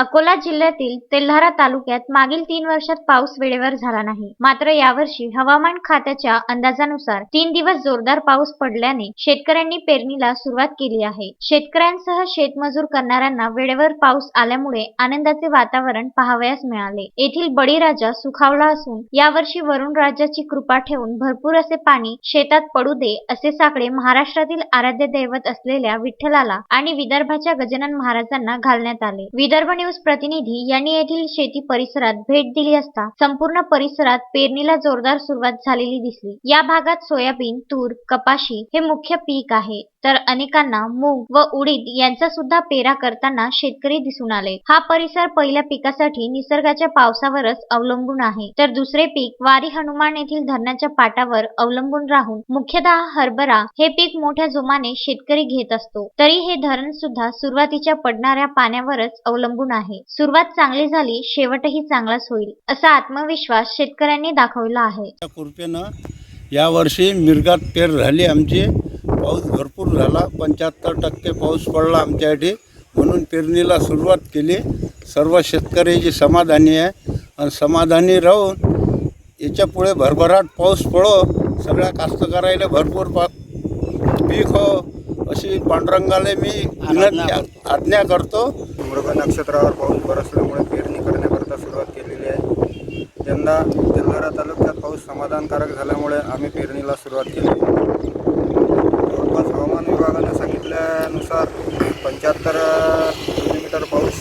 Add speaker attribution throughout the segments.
Speaker 1: अकोला जिल्ह्यातील तेल्हारा तालुक्यात मागील तीन वर्षात पाऊस वेळेवर झाला नाही. मात्र यावर्षी हवामान खात्याच्या अंदाजानुसार तीन दिवस जोरदार पाऊस पडल्याने शेतकऱ्यांनी पेरणीला सुरुवात केली आहे. शेतकऱ्यांसह शेतमजूर करणाऱ्यांना वेळेवर पाऊस आल्यामुळे आनंदाचे वातावरण पाहावयास मिळाले. येथील बळीराजा सुखावला असून यावर्षी वरुण राजाची कृपा ठेवून भरपूर असे पाणी शेतात पडू दे असे साकडे महाराष्ट्रातील आराध्य दैवत असलेल्या विठ्ठलाला आणि विदर्भाच्या गजानन महाराजांना घालण्यात आले. विदर्भ न्यूज प्रतिनिधी यांनी येथील शेती परिसरात भेट दिली असता संपूर्ण परिसरात पेरणीला जोरदार सुरुवात झालेली दिसली. या भागात सोयाबीन तूर कपाशी हे मुख्य पीक आहे. तर अनेकांना मूग व उडीद यांचा सुद्धा पेरा करताना शेतकरी दिसून आले. हा परिसर पहिल्या पिकासाठी निसर्गाच्या पावसावरच अवलंबून आहे. तर दुसरे पीक वारी हनुमान येथील धरणाच्या पाटावर अवलंबून राहून मुख्यतः हरभरा हे पीक मोठ्या जोमाने शेतकरी घेत असतो. तरी हे धरण सुद्धा सुरुवातीच्या पडणाऱ्या पाण्यावरच अवलंबून आहे. सुरुवात चांगली झाली शेवटही चांगलाच होईल असा आत्मविश्वास शेतकऱ्यांनी दाखवला आहे.
Speaker 2: कृपेनं यावर्षी मिरगात पेर झाली आमची. पाऊस भरपूर झाला. पंच्याहत्तर टक्के पाऊस पडला आमच्यासाठी. म्हणून पेरणीला सुरुवात केली. सर्व शेतकऱ्याची समाधानी आहे आणि समाधानी राहून याच्यापुढे भरभराट पाऊस पडो सगळ्या कास्तकारायला भरपूर पा पीक हो अशी पांडुरंगाला मी आज्ञा करतो.
Speaker 3: मृग नक्षत्रावर पाऊस बरसल्यामुळे पेरणी करण्याकरता सुरुवात केलेली आहे. यंदा तेल्हारा तालुक्यात पाऊस समाधानकारक झाल्यामुळे आम्ही पेरणीला सुरुवात केली. पंच्याहत्तर मिलीमीटर पाऊस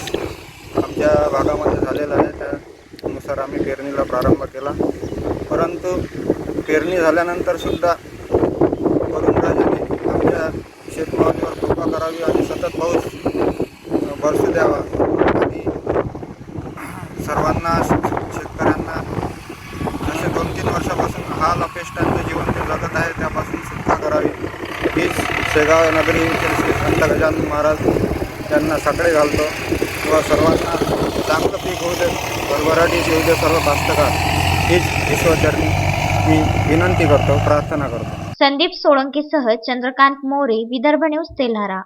Speaker 3: आमच्या भागामध्ये झालेला आहे. त्यानुसार आम्ही पेरणीला प्रारंभ केला. परंतु पेरणी झाल्यानंतरसुद्धा वरुणराजाने आमच्या शेतमालावर कृपा करावी आणि सतत पाऊस बरसू द्यावा. आणि सर्वांना शेगाव नगरी संत गजानन महाराज त्यांना साकडे घालतो. किंवा सर्वांना चांगलं पीक होऊ दे भरभराटीच येऊ दे सर्व कास्तकार हीच ईश्वरचरणी मी विनंती करतो प्रार्थना करतो.
Speaker 1: संदीप सोळंकीसह चंद्रकांत मोरे विदर्भ न्यूज तेल्हारा.